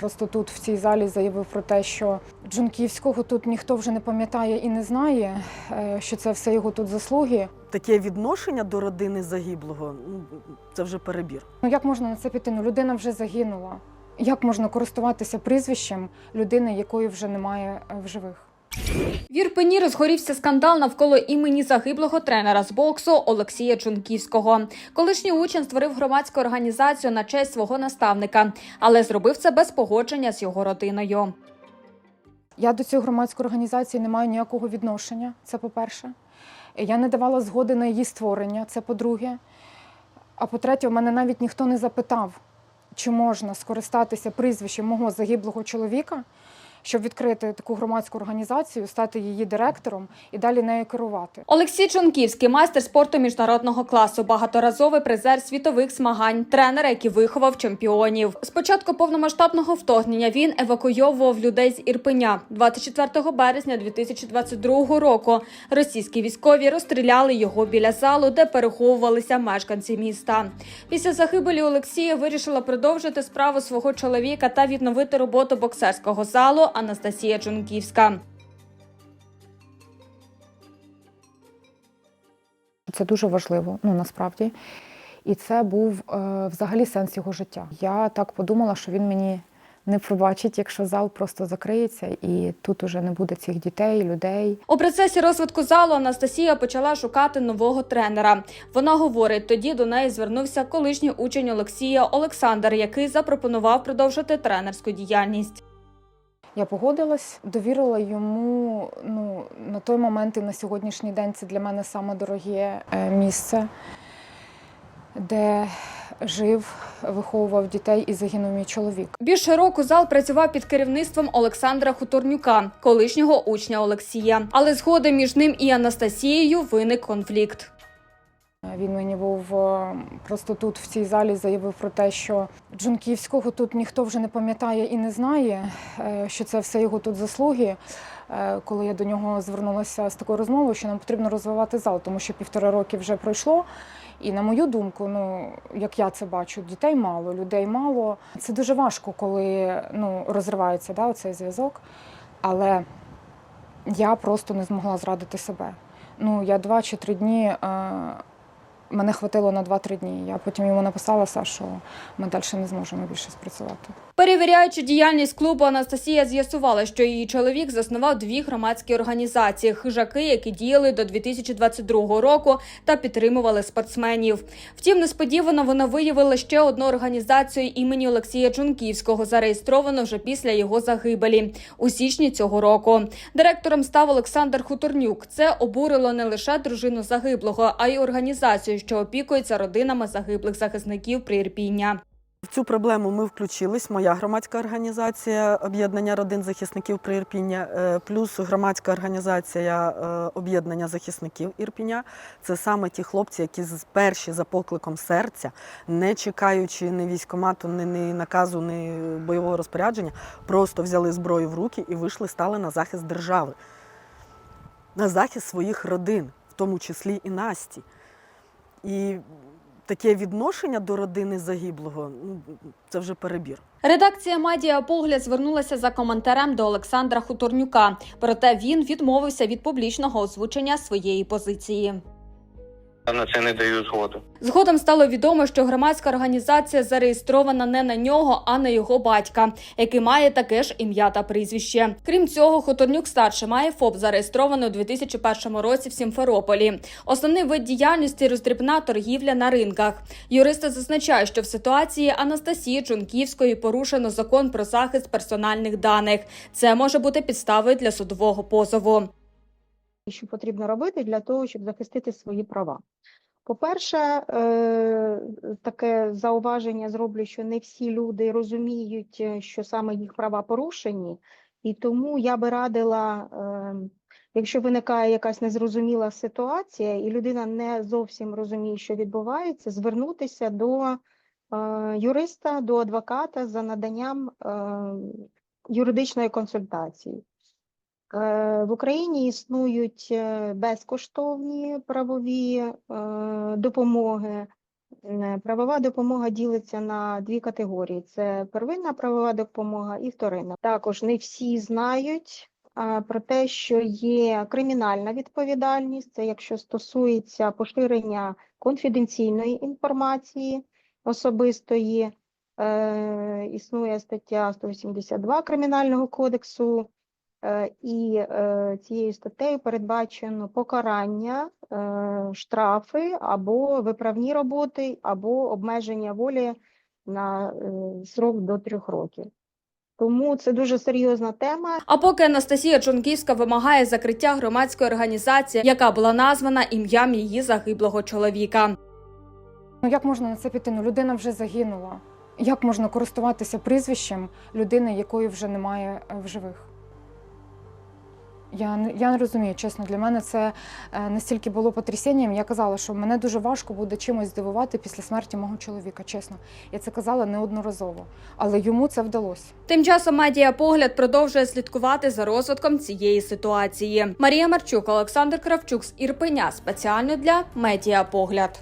Просто тут в цій залі заявив про те, що Джунківського тут ніхто вже не пам'ятає і не знає, е, що це все його тут заслуги. Таке відношення до родини загиблого ну, це вже перебір. Ну як можна на це піти? Ну людина вже загинула. Як можна користуватися прізвищем людини, якої вже немає е, в живих? В Ірпені розгорівся скандал навколо імені загиблого тренера з боксу Олексія Чунківського. Колишній учень створив громадську організацію на честь свого наставника, але зробив це без погодження з його родиною. Я до цієї громадської організації не маю ніякого відношення. Це по-перше. Я не давала згоди на її створення. Це по-друге. А по-третє, у мене навіть ніхто не запитав, чи можна скористатися прізвищем мого загиблого чоловіка, щоб відкрити таку громадську організацію, стати її директором і далі нею керувати. Олексій Чунківський, майстер спорту міжнародного класу, багаторазовий призер світових змагань, тренер, який виховав чемпіонів. З початку повномасштабного вторгнення він евакуйовував людей з Ірпеня. 24 березня 2022 року російські військові розстріляли його біля залу, де переховувалися мешканці міста. Після загибелі Олексія вирішила продовжити справу свого чоловіка та відновити роботу боксерського залу Анастасія Чунківська. Це дуже важливо, ну насправді. І це був е, взагалі сенс його життя. Я так подумала, що він мені не пробачить, якщо зал просто закриється, і тут уже не буде цих дітей, людей. У процесі розвитку залу Анастасія почала шукати нового тренера. Вона говорить, тоді до неї звернувся колишній учень Олексія Олександр, який запропонував продовжити тренерську діяльність. Я погодилась, довірила йому ну, на той момент і на сьогоднішній день це для мене саме дороге е, місце, де жив, виховував дітей і загинув мій чоловік. Більше року зал працював під керівництвом Олександра Хуторнюка, колишнього учня Олексія. Але згодом між ним і Анастасією виник конфлікт. Він мені був е, просто тут в цій залі заявив про те, що Джунківського тут ніхто вже не пам'ятає і не знає, е, що це все його тут заслуги. Е, Коли я до нього звернулася з такою розмовою, що нам потрібно розвивати зал, тому що півтора роки вже пройшло. І на мою думку, ну як я це бачу, дітей мало, людей мало. Це дуже важко, коли ну, розривається да, цей зв'язок. Але я просто не змогла зрадити себе. Ну, я два чи три дні. Мене хватило на 2-3 дні. Я потім йому написала, що ми далі не зможемо більше спрацювати. Перевіряючи діяльність клубу, Анастасія з'ясувала, що її чоловік заснував дві громадські організації хижаки, які діяли до 2022 року та підтримували спортсменів. Втім, несподівано вона виявила ще одну організацію імені Олексія Чунківського, зареєстровану вже після його загибелі у січні цього року. Директором став Олександр Хуторнюк. Це обурило не лише дружину загиблого, а й організацію, що опікується родинами загиблих захисників Приірпіння. В цю проблему ми включились. Моя громадська організація об'єднання родин захисників Приірпіння, е, плюс громадська організація е, об'єднання захисників Ірпіня. Це саме ті хлопці, які з- перші за покликом серця, не чекаючи ні військомату, ні, ні наказу, ні бойового розпорядження, просто взяли зброю в руки і вийшли, стали на захист держави, на захист своїх родин, в тому числі і Насті. І таке відношення до родини загиблого ну, це вже перебір. Редакція Мадія Погляд звернулася за коментарем до Олександра Хуторнюка. Проте він відмовився від публічного озвучення своєї позиції. На це не даю згоду. Згодом стало відомо, що громадська організація зареєстрована не на нього, а на його батька, який має таке ж ім'я та прізвище. Крім цього, Хуторнюк старший має ФОП, зареєстрований у 2001 році в Сімферополі. Основний вид діяльності роздрібна торгівля на ринках. Юристи зазначають, що в ситуації Анастасії Чунківської порушено закон про захист персональних даних. Це може бути підставою для судового позову. Що потрібно робити для того, щоб захистити свої права. По-перше, е, таке зауваження зроблю, що не всі люди розуміють, е, що саме їх права порушені, і тому я би радила, е, якщо виникає якась незрозуміла ситуація, і людина не зовсім розуміє, що відбувається, звернутися до юриста, до адвоката за наданням юридичної консультації. Е, В Україні існують е, безкоштовні правові е, допомоги, Правова допомога ділиться на дві категорії: це первинна правова допомога і вторинна. Також не всі знають про те, що є кримінальна відповідальність, це якщо стосується поширення конфіденційної інформації особистої. Існує стаття 182 Кримінального кодексу, і е, цією статтею передбачено покарання, е, штрафи або виправні роботи, або обмеження волі на е, срок до трьох років. Тому це дуже серйозна тема. А поки Анастасія Чонківська вимагає закриття громадської організації, яка була названа ім'ям її загиблого чоловіка. Ну як можна на це піти? Ну людина вже загинула. Як можна користуватися прізвищем людини, якої вже немає е, в живих? Я я не розумію, чесно, для мене це е, настільки було потрясінням. Я казала, що мене дуже важко буде чимось здивувати після смерті мого чоловіка. Чесно, я це казала неодноразово, але йому це вдалося. Тим часом медіапогляд продовжує слідкувати за розвитком цієї ситуації. Марія Марчук, Олександр Кравчук з Ірпеня спеціально для медіапогляд.